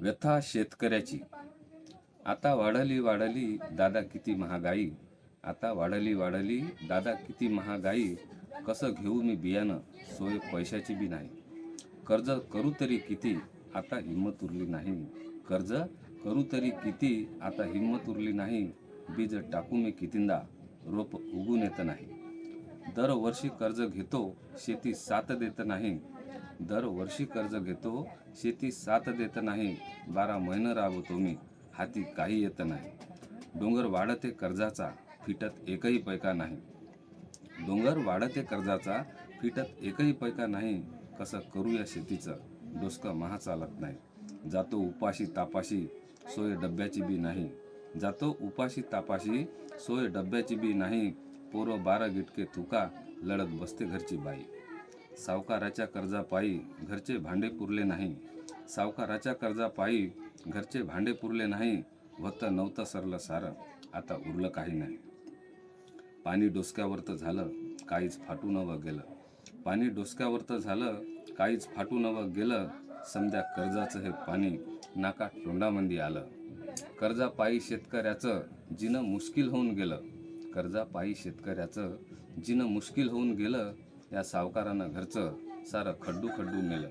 व्यथा शेतकऱ्याची. आता वाढली वाढली दादा किती महागाई. आता वाढली वाढली दादा किती महागाई. कसं घेऊ मी बियाणं? सोय पैशाची बी नाही. कर्ज करू तरी किती? आता हिंमत उरली नाही. कर्ज करू तरी किती? आता हिंमत उरली नाही. बीज टाकू मी कितींदा? रोप उगून येत नाही. दरवर्षी कर्ज घेतो. शेती साथ देत नाही. दरवर्षी कर्ज घेतो शेती साथ देत नाही बारा महिने राबवतो मी हाती काही येत नाही. डोंगर वाढते कर्जाचा फिटत एकही पैका नाही. डोंगर वाढते कर्जाचा फिटत एकही पैका नाही कसं करूया शेतीचं? डोसकं महा चालत नाही. जातो उपाशी तापाशी सोय डब्याची बी नाही. जातो उपाशी तापाशी सोय डब्याची बी नाही. पोरं बारा गिटके तुका लढत बसते घरची बाई. सावकाराच्या कर्जापायी घरचे भांडे पुरले नाही. सावकाराच्या कर्जापायी घरचे भांडे पुरले नाही होतं नव्हतं सरलं सारं. आता उरलं काही नाही. पाणी डोसक्यावर तर झालं काहीच फाटू नवं गेलं. पाणी डोसक्यावर तर झालं काहीच फाटू नवं गेलं. समजा कर्जाचं हे पाणी नाका तोंडामंदी आलं. कर्जापायी शेतकऱ्याचं जिनं मुश्किल होऊन गेलं. कर्जापायी शेतकऱ्याचं जिनं मुश्किल होऊन गेलं या सावकारानं घरचं सारं खड्डू खड्डू नेलं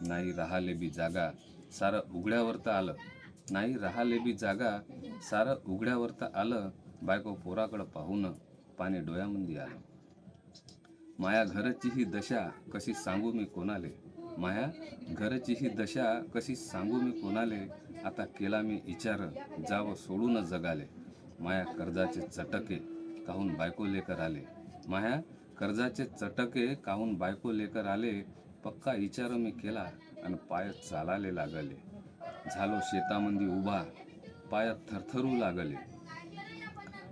नाही राहाले बी जागा सारं उघड्यावर तर आलं. नाही राहाले बी जागा सारं उघड्यावर तर आलं. बायको पोराकडं पाहून पाणी डोळ्यामध्ये आलं. माया घराची ही दशा कशी सांगू मी कोणाले? माया घराची ही दशा कशी सांगू मी कोणाले? आता केला मी विचार जावं सोडून जगाले. माया कर्जाचे चटके काहून बायको लेकर आले माया कर्जाचे चटके काहून बायको लेकर आले पक्का विचार मी केला आणि पाय चालाले लागले. झालो शेतामंदी उभा पायात थरथरू लागले.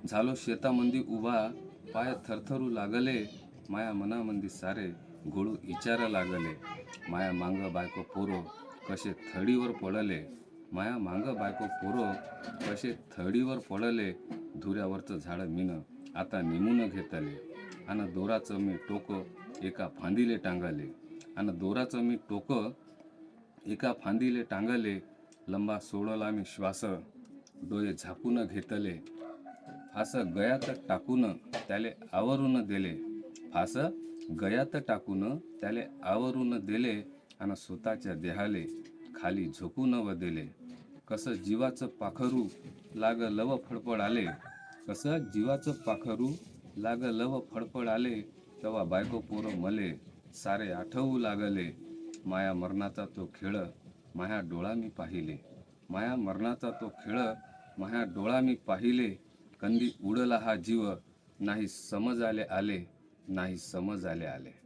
झालो शेतामंदी उभा पायात थरथरू लागले. माया मनामंदी सारे गोळू इचारा लागले. माया मांग बायको पोरो कसे थडीवर पडले. माया मांग बायको पोरो कसे थडीवर पडले. धुऱ्यावरचं झाड मीनं आता निमून घेतले. आणि दोराचं मी टोकं एका फांदीले टांगाले. आणि दोराचं मी टोकं एका फांदीले टांगले. लंबा सोडला मी श्वास डोळे झाकून घेतले. फास गयात टाकून त्याले आवरून दिले. फास गयात टाकून त्याले आवरून दिले. आणि स्वतःच्या देहाले खाली झोकून व दिले. कसं जीवाचं पाखरू लाग लव फडफड आले कसं जीवाचं पाखरू लाग लव फडफड आले तेव्हा बायको पोरं मले सारे आठवू लागले. माया मरणाचा तो खेळ माया डोळा मी पाहिले. माया मरणाचा तो खेळ माया डोळा मी पाहिले. कंदी उडला हा जीव नाही समज आले आले नाही समज आले आले.